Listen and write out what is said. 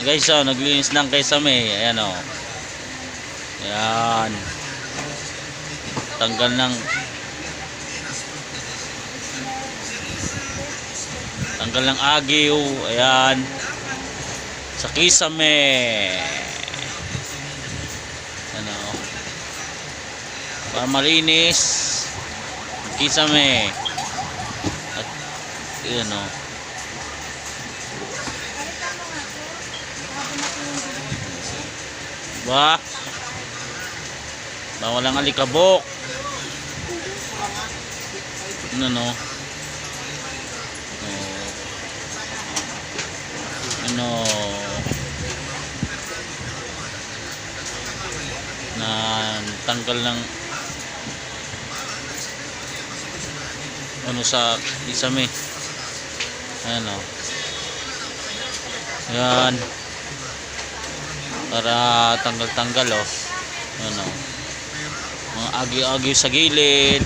Guys, oh, naglinis lang kay Same. Ayan oh. Ayan. Tanggal ng Tanggal ng agiw. Ayan. Sa kisame. Ano. Para malinis. Kisame. At, yun Ba? Bawal ang alikabok. Ano no? Oh. Ano? Na tanggal ng ano sa isame. Ayan o. Para tanggal-tanggal o. Ano. Mga agi-agi sa gilid.